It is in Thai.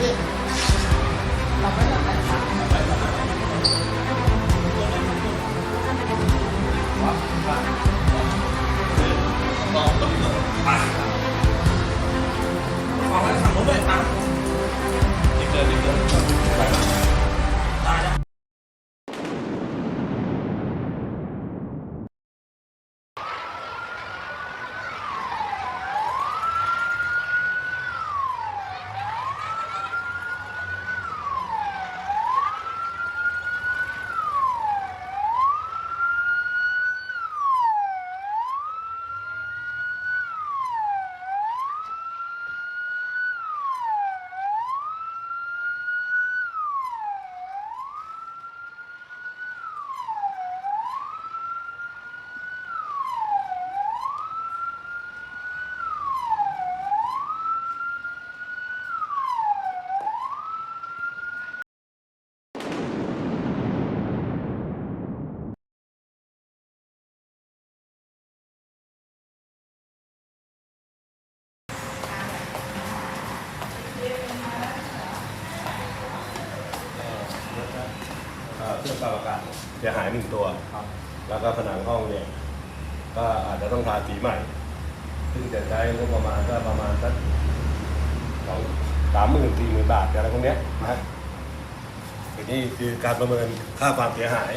见。 รื่องปรับอากาศเสียหายหนึ่งตัว ครับ แล้วก็ผนังห้องเนี่ย ก็อาจจะต้องทาสีใหม่ ซึ่งจะใช้งบประมาณก็ประมาณสักสองสามหมื่นสี่หมื่นบาทอะไรพวกเนี้ยนะทีนี้คือการประเมินค่าความเสียหาย